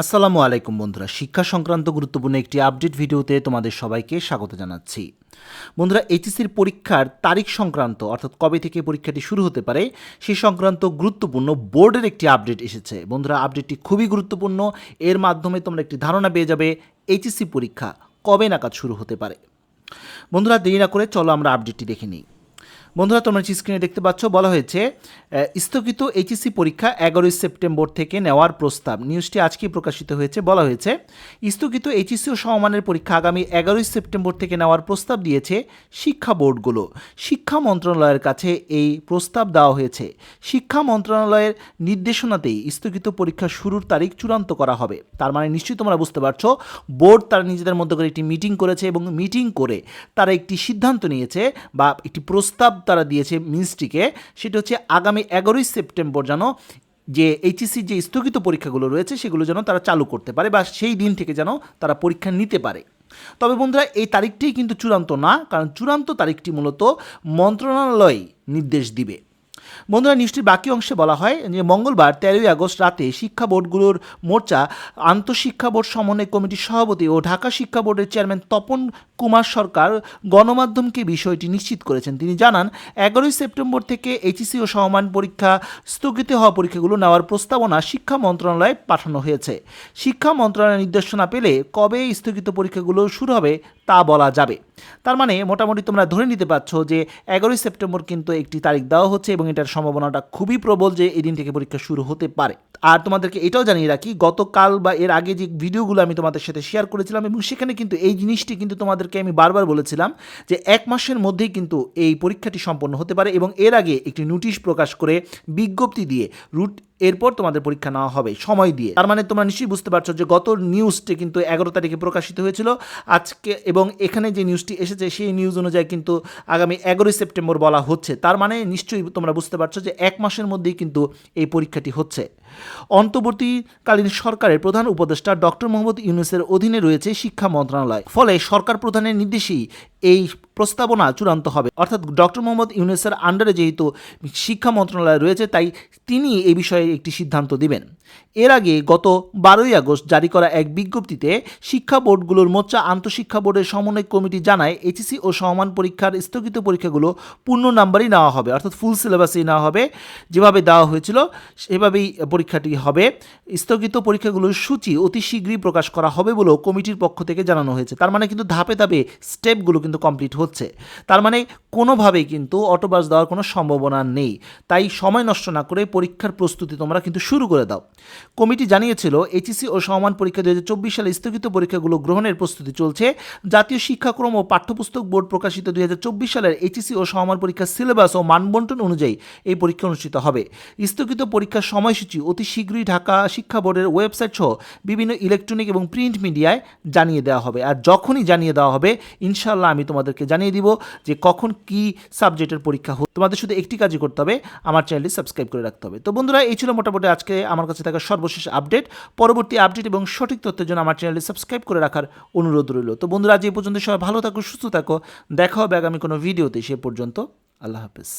আসসালামু আলাইকুম বন্ধুরা, শিক্ষা সংক্রান্ত গুরুত্বপূর্ণ একটি আপডেট ভিডিওতে তোমাদের সবাইকে স্বাগত জানাচ্ছি। বন্ধুরা এইচএসির পরীক্ষার তারিখ সংক্রান্ত, অর্থাৎ কবে থেকে পরীক্ষাটি শুরু হতে পারে সেই সংক্রান্ত গুরুত্বপূর্ণ বোর্ডের একটি আপডেট এসেছে। বন্ধুরা, আপডেটটি খুবই গুরুত্বপূর্ণ, এর মাধ্যমে তোমরা একটি ধারণা পেয়ে যাবে এইচএসসি পরীক্ষা কবে নাগাদ শুরু হতে পারে। বন্ধুরা, দেরি না করে চলো আমরা আপডেটটি দেখে নিই। বন্ধুরা, তোমরা স্ক্রিনে দেখতে পাচ্ছ, বলা হয়েছে স্থগিত এইচএসসি পরীক্ষা এগারোই সেপ্টেম্বর থেকে নেওয়ার প্রস্তাব। নিউজটি আজকেই প্রকাশিত হয়েছে, বলা হয়েছে, স্থগিত এইচএসসি ও সমমানের পরীক্ষা আগামী এগারোই সেপ্টেম্বর থেকে নেওয়ার প্রস্তাব দিয়েছে শিক্ষা বোর্ডগুলো। শিক্ষা মন্ত্রণালয়ের কাছে এই প্রস্তাব দেওয়া হয়েছে। শিক্ষা মন্ত্রণালয়ের নির্দেশনাতেই স্থগিত পরীক্ষা শুরুর তারিখ চূড়ান্ত করা হবে। তার মানে নিশ্চয়ই তোমরা বুঝতে পারছ, বোর্ড তারা নিজেদের মধ্যে করে একটি মিটিং করেছে এবং মিটিং করে তারা একটি সিদ্ধান্ত নিয়েছে বা একটি প্রস্তাব তারা দিয়েছে মিনিস্ট্রিকে সেটা হচ্ছে আগামী এগারোই সেপ্টেম্বর যেন যে এইচএসসি যে স্থগিত পরীক্ষাগুলো রয়েছে, সেগুলো যেন তারা চালু করতে পারে বা সেই দিন থেকে যেন তারা পরীক্ষা নিতে পারে। তবে বন্ধুরা, এই তারিখটি কিন্তু চূড়ান্ত না, কারণ চূড়ান্ত তারিখটি মূলত মন্ত্রণালয় নির্দেশ দিবে। বন্ধুরা, নিউজটির বাকি অংশে বলা হয় যে মঙ্গলবার তেরোই আগস্ট রাতে শিক্ষা বোর্ডগুলোর মোর্চা আন্তঃশিক্ষা বোর্ড সমন্বয় কমিটির সভাপতি ও ঢাকা শিক্ষা বোর্ডের চেয়ারম্যান তপন কুমার সরকার গণমাধ্যমকে বিষয়টি নিশ্চিত করেছেন। তিনি জানান, এগারোই সেপ্টেম্বর থেকে এইচএসি ও সমান পরীক্ষা স্থগিত হওয়া পরীক্ষাগুলো নেওয়ার প্রস্তাবনা শিক্ষা মন্ত্রণালয়ে পাঠানো হয়েছে। শিক্ষা মন্ত্রণালয়ের নির্দেশনা পেলে কবে স্থগিত পরীক্ষাগুলো শুরু হবে তা বলা যাবে। তার মানে মোটামুটি তোমরা ধরে নিতে পারছ যে এগারোই সেপ্টেম্বর কিন্তু একটি তারিখ দেওয়া হচ্ছে এবং এটার সম্ভাবনাটা খুবই প্রবল যে এই দিন থেকে পরীক্ষা শুরু হতে পারে। আর তোমাদেরকে এটাও জানিয়ে রাখি, গতকাল বা এর আগে যে ভিডিওগুলো আমি তোমাদের সাথে শেয়ার করেছিলাম এবং সেখানে কিন্তু এই জিনিসটি কিন্তু তোমাদেরকে আমি বারবার বলেছিলাম যে এক মাসের মধ্যেই কিন্তু এই পরীক্ষাটি সম্পন্ন হতে পারে এবং এর আগে একটি নোটিশ প্রকাশ করে বিজ্ঞপ্তি দিয়ে রুট এরপর তোমাদের পরীক্ষা নেওয়া হবে, সময় দিয়ে। তার মানে তোমরা নিশ্চয়ই বুঝতে পারছ যে গত নিউজটি কিন্তু এগারো তারিখে প্রকাশিত হয়েছিল। আজকে এবং এখানে যে নিউজটি এসেছে, সেই নিউজ অনুযায়ী কিন্তু আগামী এগারোই সেপ্টেম্বর বলা হচ্ছে। তার মানে নিশ্চয়ই তোমরা বুঝতে পারছ যে এক মাসের মধ্যেই কিন্তু এই পরীক্ষাটি হচ্ছে। অন্তর্বর্তীকালীন সরকারের প্রধান উপদেষ্টা ডক্টর মোহাম্মদ ইউনুসের অধীনে রয়েছে শিক্ষা মন্ত্রণালয়। ফলে সরকার প্রধানের নির্দেশেই এই প্রস্তাবনা চূড়ান্ত হবে। অর্থাৎ ডক্টর মোহাম্মদ ইউনুসের আন্ডারে যেহেতু শিক্ষা মন্ত্রণালয় রয়েছে, তাই তিনি এই বিষয়ে একটি সিদ্ধান্ত দিবেন। এর আগে গত বারোই আগস্ট জারি করা এক বিজ্ঞপ্তিতে শিক্ষা বোর্ডগুলোর মোর্চা আন্তঃশিক্ষা বোর্ডের সমন্বয় কমিটি জানায় এইচএসি ও সমান পরীক্ষার স্থগিত পরীক্ষাগুলো পূর্ণ নাম্বারই নেওয়া হবে, অর্থাৎ ফুল সিলেবাসেই নেওয়া হবে। যেভাবে দেওয়া হয়েছিল, সেভাবেই পরীক্ষাটি হবে। স্থগিত পরীক্ষাগুলোর সূচি অতি শীঘ্রই প্রকাশ করা হবে বলেও কমিটির পক্ষ থেকে জানানো হয়েছে। তার মানে কিন্তু ধাপে ধাপে স্টেপগুলো কিন্তু কমপ্লিট হচ্ছে। তার মানে কোনোভাবেই কিন্তু অটোবাস দেওয়ার কোনো সম্ভাবনা নেই। তাই সময় নষ্ট না করে পরীক্ষার প্রস্তুতি তোমরা কিন্তু শুরু করে দাও। কমিটি জানিয়েছিল এইচএসি ও সমান পরীক্ষা দু হাজার চব্বিশ সালে স্থগিত পরীক্ষাগুলো গ্রহণের প্রস্তুতি চলছে। জাতীয় শিক্ষাক্রম ও পাঠ্যপুস্তক বোর্ড প্রকাশিত দুই হাজার চব্বিশ সালের এইচএসি ও সমান পরীক্ষার সিলেবাস ও মানবন্টন অনুযায়ী এই পরীক্ষা অনুষ্ঠিত হবে। স্থগিত পরীক্ষার সময়সূচি অতি শীঘ্রই ঢাকা শিক্ষা বোর্ডের ওয়েবসাইট সহ বিভিন্ন ইলেকট্রনিক এবং প্রিন্ট মিডিয়ায় জানিয়ে দেওয়া হবে। আর যখনই জানিয়ে দেওয়া হবে ইনশাল্লাহ আমি তোমাদেরকে জানিয়ে দিব যে কখন কি সাবজেক্টের পরীক্ষা হোক তোমাদের শুধু একটি কাজই করতে হবে, আমার চ্যানেলটি সাবস্ক্রাইব করে রাখতে হবে। তো বন্ধুরা, এই ছিল মোটামুটি আজকে আমার কাছে থাকা সর্বশেষ আপডেট পরবর্তী আপডেট এবং সঠিক তথ্যের জন্য আমার চ্যানেলটি সাবস্ক্রাইব করে রাখার অনুরোধ রইল। তো বন্ধুরা, আজ এই পর্যন্ত সবাই ভালো থাকো, সুস্থ থাকো। দেখা হবে আগামী কোনো ভিডিওতে সে পর্যন্ত আল্লাহ হাফেজ।